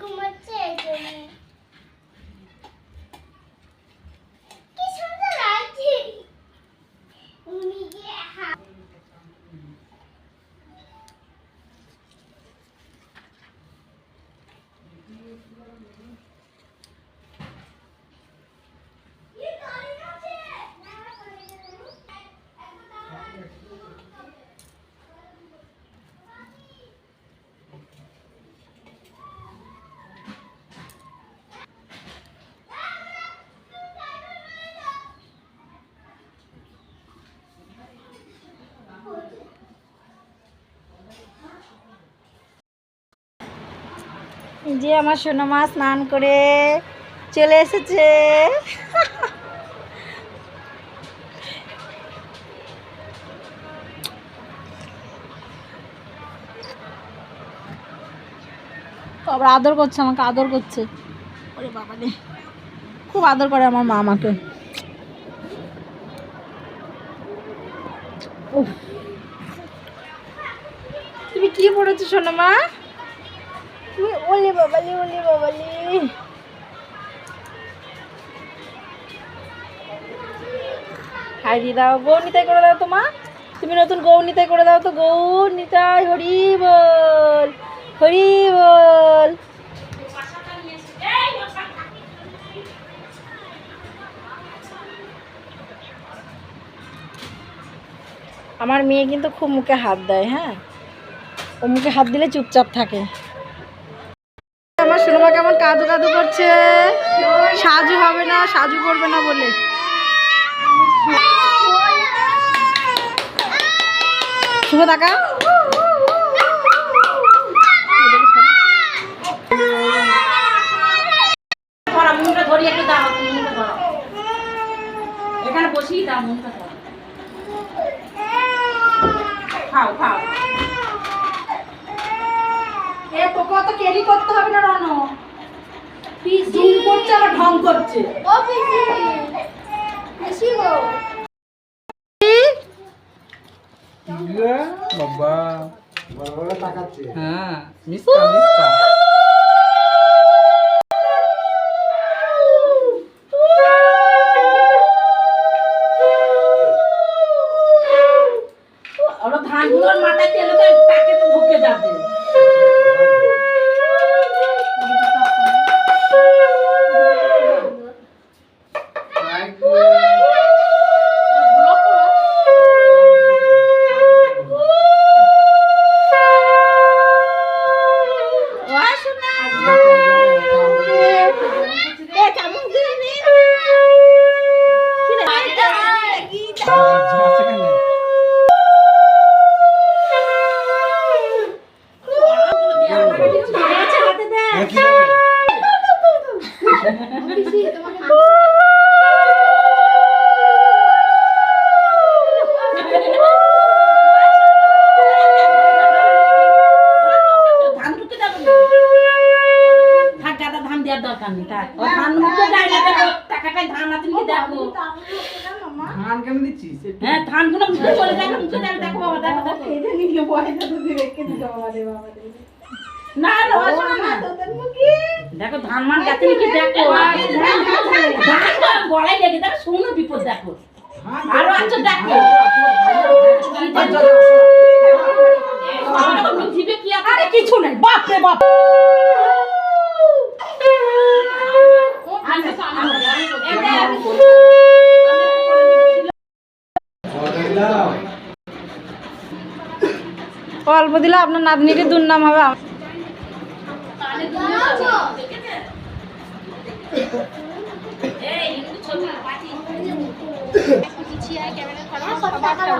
Kumar যে আমার সোনা মা স্নান করে চলে এসেছে। আবার আদর করছে, আমাকে আদর করছে। খুব আদর করে আমার মা আমাকে। তুমি কি পড়েছো, সোনা মা? তুমি ওলে বাবালি ওলে বাবালি হাইরি দাও গৌনিতাই করে দাও তো মা তুমি নতুন গৌনিতাই করে দাও তো। গৌনিতাই হরি বল হরি বল। আমার মেয়ে কিন্তু খুব মুখে হাত দেয় হ্যাঁ? ও মুখে হাত দিলে চুপচাপ থাকে। কাদু কাদু করছে। সাজু হবে না, সাজু করবে না বলে। শুভ টাকা এখানে বসিয়ে দাও, মুখটা খাও খাও। এ, তোকে অত কেরি করতে হবে না রন জুম করছে আবার ঢং করছে। হ্যাঁ ধানগুলোর মাথায় তেলে তো ঢুকে যাবে। দরকার নেই থাক ও ধান মুখে যায় না দেখো ধান আছে নাকি দেখো। ধান কেন দিচ্ছিস? হ্যাঁ ধানগুলো মুখে চলে যায় মুখে যাবে দেখো বাবা দেখো দেখো। না না শোনো না। দেখো ধান মান গাছে নাকি দেখো। ধান তো গলায় লেগে দেখো শোনো বিপদ দেখো। আরও আছো দেখো। কি আরে কিছু নেই বাপ রে বাপ। অল্প দিলে আপনার নাতনিকে দুর্নাম হবে ক্যামেরা